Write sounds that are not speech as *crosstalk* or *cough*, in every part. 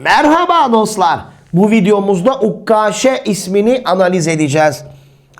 Merhaba dostlar. Bu videomuzda Ukkaşe ismini analiz edeceğiz.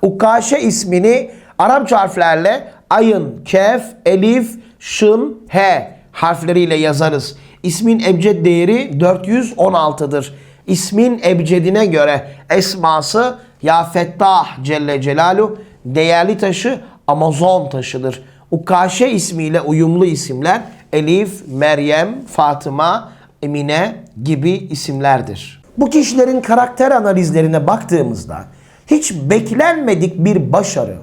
Ukkaşe ismini Arapça harflerle ayın, kef, elif, şın, he harfleriyle yazarız. İsmin ebced değeri 416'dır. İsmin ebcedine göre esması Ya Fettah Celle Celaluhu değerli taşı Amazon taşıdır. Ukkaşe ismiyle uyumlu isimler Elif, Meryem, Fatıma, Emine gibi isimlerdir. Bu kişilerin karakter analizlerine baktığımızda hiç beklenmedik bir başarı,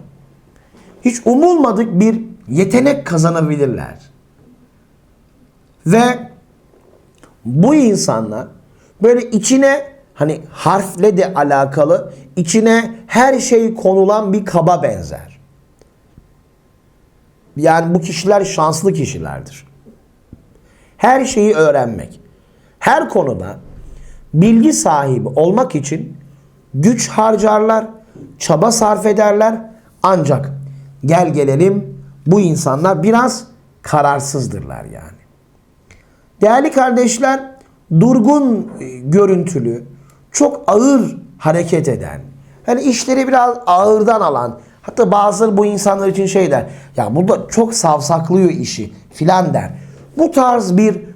hiç umulmadık bir yetenek kazanabilirler. Ve bu insanlar böyle içine hani harfle de alakalı içine her şey konulan bir kaba benzer. Yani bu kişiler şanslı kişilerdir. Her şeyi öğrenmek. Her konuda bilgi sahibi olmak için güç harcarlar, çaba sarf ederler. Ancak gel gelelim bu insanlar biraz kararsızdırlar yani. Değerli kardeşler, durgun e, görüntülü, çok ağır hareket eden, hani işleri biraz ağırdan alan, hatta bazıları bu insanlar için şey der, ya burada çok savsaklıyor işi filan der. Bu tarz bir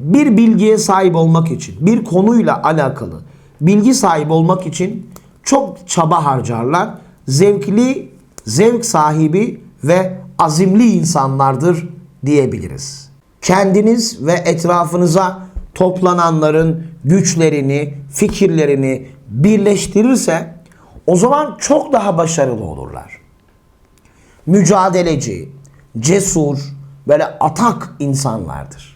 bir bilgiye sahip olmak için, bir konuyla alakalı bilgi sahibi olmak için çok çaba harcarlar. Zevkli, zevk sahibi ve azimli insanlardır diyebiliriz. Kendiniz ve etrafınıza toplananların güçlerini, fikirlerini birleştirirse o zaman çok daha başarılı olurlar. Mücadeleci, cesur, böyle atak insanlardır.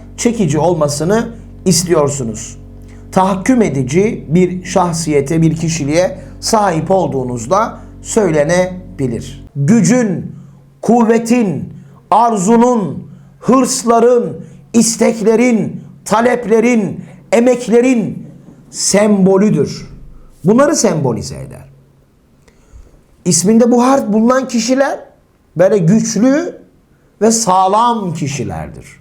çekici olmasını istiyorsunuz. tahakküm edici bir şahsiyete, bir kişiliğe sahip olduğunuzda söylenebilir. Gücün, kuvvetin, arzunun, hırsların, isteklerin, taleplerin, emeklerin sembolüdür. Bunları sembolize eder. İsminde bu harf bulunan kişiler böyle güçlü ve sağlam kişilerdir.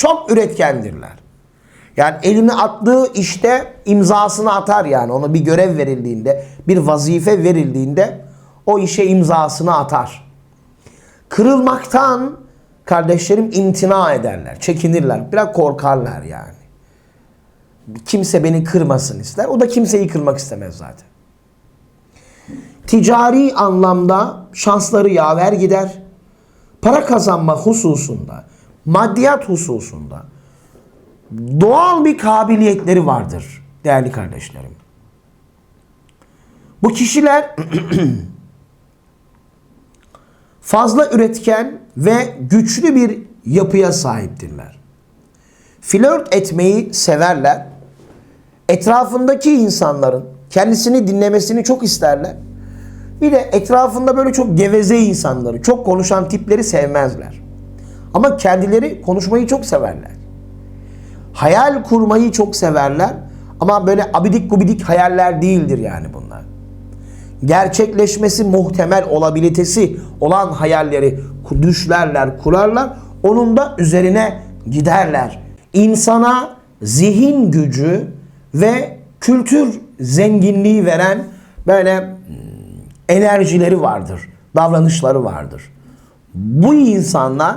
Çok üretkendirler. Yani elini attığı işte imzasını atar yani. Ona bir görev verildiğinde, bir vazife verildiğinde o işe imzasını atar. Kırılmaktan kardeşlerim imtina ederler, çekinirler, biraz korkarlar yani. Kimse beni kırmasın ister. O da kimseyi kırmak istemez zaten. Ticari anlamda şansları yaver gider. Para kazanma hususunda, maddiyat hususunda doğal bir kabiliyetleri vardır değerli kardeşlerim. Bu kişiler *clears throat* fazla üretken ve güçlü bir yapıya sahiptirler. Flört etmeyi severler. Etrafındaki insanların kendisini dinlemesini çok isterler. Bir de etrafında böyle çok geveze insanları, çok konuşan tipleri sevmezler. Ama kendileri konuşmayı çok severler. Hayal kurmayı çok severler. Ama böyle abidik gubidik hayaller değildir yani bunlar. Gerçekleşmesi muhtemel olabilitesi olan hayalleri düşlerler, kurarlar. Onun da üzerine giderler. İnsana zihin gücü ve kültür zenginliği veren böyle hmm, enerjileri vardır, davranışları vardır. Bu insanlar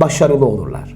başarılı olurlar.